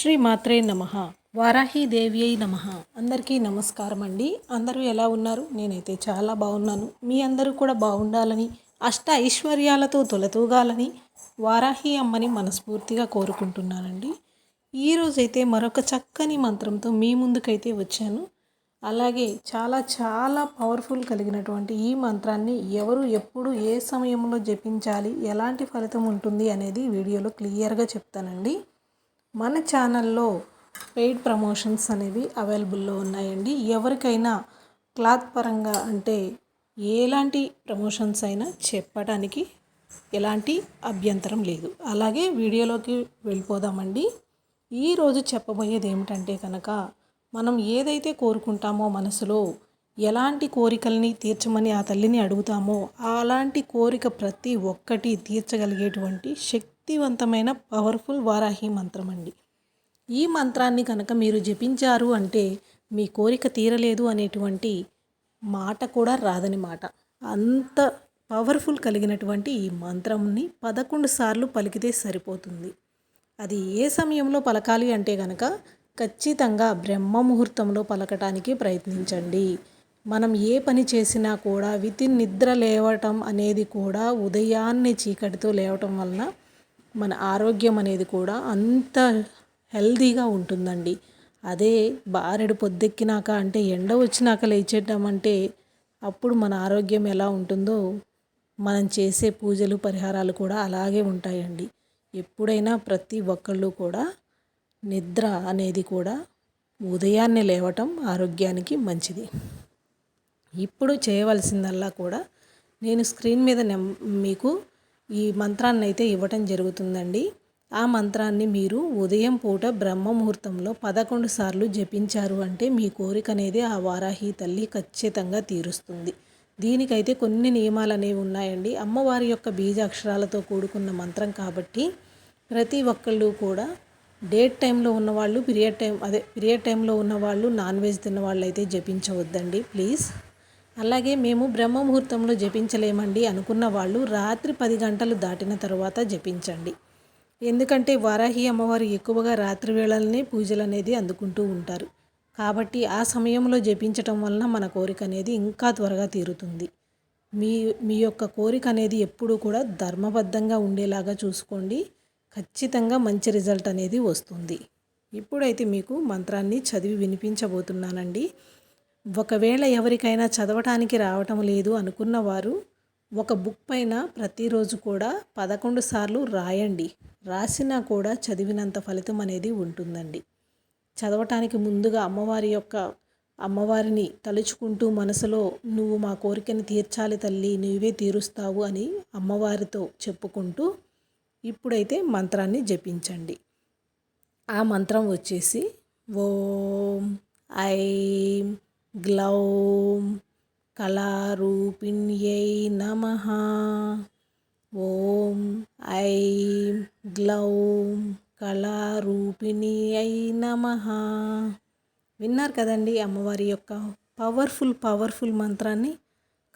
శ్రీ మాత్రే నమ. వారాహీదేవి అయి నమ. అందరికీ నమస్కారం అండి. అందరూ ఎలా ఉన్నారు? నేనైతే చాలా బాగున్నాను. మీ అందరూ కూడా బాగుండాలని అష్ట ఐశ్వర్యాలతో తొలతూగాలని వారాహి అమ్మని మనస్ఫూర్తిగా కోరుకుంటున్నానండి. ఈరోజైతే మరొక చక్కని మంత్రంతో మీ ముందుకైతే వచ్చాను. అలాగే చాలా చాలా పవర్ఫుల్ కలిగినటువంటి ఈ మంత్రాన్ని ఎవరు ఎప్పుడు ఏ సమయంలో జపించాలి ఎలాంటి ఫలితం ఉంటుంది అనేది వీడియోలో క్లియర్గా చెప్తానండి. మన ఛానల్లో పెయిడ్ ప్రమోషన్స్ అనేవి అవైలబుల్లో ఉన్నాయండి. ఎవరికైనా క్లాత్ పరంగా అంటే ఎలాంటి ప్రమోషన్స్ అయినా చెప్పడానికి ఎలాంటి అభ్యంతరం లేదు. అలాగే వీడియోలోకి వెళ్ళిపోదామండి. ఈరోజు చెప్పబోయేది ఏమిటంటే కనుక మనం ఏదైతే కోరుకుంటామో మనసులో ఎలాంటి కోరికల్ని తీర్చమని ఆ తల్లిని అడుగుతామో అలాంటి కోరిక ప్రతి ఒక్కటి తీర్చగలిగేటువంటి శక్తి శక్తివంతమైన పవర్ఫుల్ వారాహి మంత్రం అండి ఈ మంత్రాన్ని కనుక మీరు జపించారు అంటే మీ కోరిక తీరలేదు అనేటువంటి మాట కూడా రాదని మాట. అంత పవర్ఫుల్ కలిగినటువంటి ఈ మంత్రంని పదకొండు సార్లు పలికితే సరిపోతుంది. అది ఏ సమయంలో పలకాలి అంటే కనుక ఖచ్చితంగా బ్రహ్మ ముహూర్తంలో పలకటానికి ప్రయత్నించండి. మనం ఏ పని చేసినా కూడా వితిన్ నిద్ర లేవటం అనేది కూడా ఉదయాన్నే చీకటితో లేవటం వలన మన ఆరోగ్యం అనేది కూడా అంత హెల్దీగా ఉంటుందండి. అదే బారెడు పొద్దెక్కినాక అంటే ఎండ వచ్చినాక లేచేటమంటే అప్పుడు మన ఆరోగ్యం ఎలా ఉంటుందో మనం చేసే పూజలు పరిహారాలు కూడా అలాగే ఉంటాయండి. ఎప్పుడైనా ప్రతి ఒక్కళ్ళు కూడా నిద్ర అనేది కూడా ఉదయాన్నే లేవటం ఆరోగ్యానికి మంచిది. ఇప్పుడు చేయవలసిందల్లా కూడా నేను స్క్రీన్ మీద మీకు ఈ మంత్రాన్ని అయితే ఇవ్వటం జరుగుతుందండి. ఆ మంత్రాన్ని మీరు ఉదయం పూట బ్రహ్మ ముహూర్తంలో పదకొండు సార్లు జపించారు అంటే మీ కోరిక అనేది ఆ వారాహి తల్లి ఖచ్చితంగా తీరుస్తుంది. దీనికైతే కొన్ని నియమాలు అనేవి ఉన్నాయండి. అమ్మవారి యొక్క బీజాక్షరాలతో కూడుకున్న మంత్రం కాబట్టి ప్రతి ఒక్కళ్ళు కూడా డేట్ టైంలో ఉన్నవాళ్ళు పీరియడ్ టైం అదే పీరియడ్ టైంలో ఉన్నవాళ్ళు నాన్ వెజ్ తిన్న వాళ్ళు అయితే జపించవద్దండి. ప్లీజ్. అలాగే మేము బ్రహ్మ ముహూర్తంలో జపించలేమండి అనుకున్న వాళ్ళు రాత్రి పది గంటలు దాటిన తర్వాత జపించండి. ఎందుకంటే వారాహి అమ్మవారు ఎక్కువగా రాత్రి వేళలనే పూజలు అనేది అందుకుంటూ ఉంటారు. కాబట్టి ఆ సమయంలో జపించటం వలన మన కోరిక అనేది ఇంకా త్వరగా తీరుతుంది. మీ మీ యొక్క కోరిక అనేది ఎప్పుడూ కూడా ధర్మబద్ధంగా ఉండేలాగా చూసుకోండి. ఖచ్చితంగా మంచి రిజల్ట్ అనేది వస్తుంది. ఇప్పుడైతే మీకు మంత్రాన్ని చదివి వినిపించబోతున్నానండి. ఒకవేళ ఎవరికైనా చదవటానికి రావటం లేదు అనుకున్నవారు ఒక బుక్ పైన ప్రతిరోజు కూడా పదకొండు సార్లు రాయండి. రాసినా కూడా చదివినంత ఫలితం అనేది ఉంటుందండి. చదవటానికి ముందుగా అమ్మవారి యొక్క అమ్మవారిని తలుచుకుంటూ మనసులో నువ్వు మా కోరికని తీర్చాలి తల్లి నువ్వే తీరుస్తావు అని అమ్మవారితో చెప్పుకుంటూ ఇప్పుడైతే మంత్రాన్ని జపించండి. ఆ మంత్రం వచ్చేసి ఓం ఐం గ్లౌం కళారూపిణ్యై నమ. ఓం ఐం గ్లౌం కళారూపిణి నమ. విన్నారు కదండి అమ్మవారి యొక్క పవర్ఫుల్ పవర్ఫుల్ మంత్రాన్ని?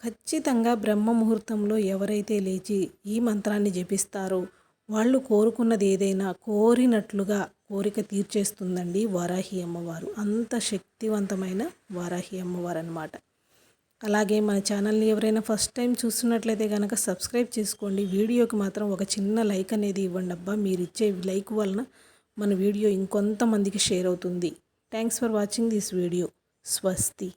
ఖచ్చితంగా బ్రహ్మ ముహూర్తంలో ఎవరైతే లేచి ఈ మంత్రాన్ని జపిస్తారో వాళ్ళు కోరుకున్నది ఏదైనా కోరినట్లుగా కోరిక తీర్చేస్తుందండి వారాహి అమ్మవారు. అంత శక్తివంతమైన వారాహి అమ్మవారు అనమాట అలాగే మన ఛానల్ని ఎవరైనా ఫస్ట్ టైం చూస్తున్నట్లయితే కనుక సబ్స్క్రైబ్ చేసుకోండి. వీడియోకి మాత్రం ఒక చిన్న లైక్ అనేది ఇవ్వండి అబ్బా. మీరు ఇచ్చే లైక్ వలన మన వీడియో ఇంకొంతమందికి షేర్ అవుతుంది. Thanks for watching this video. స్వస్తి.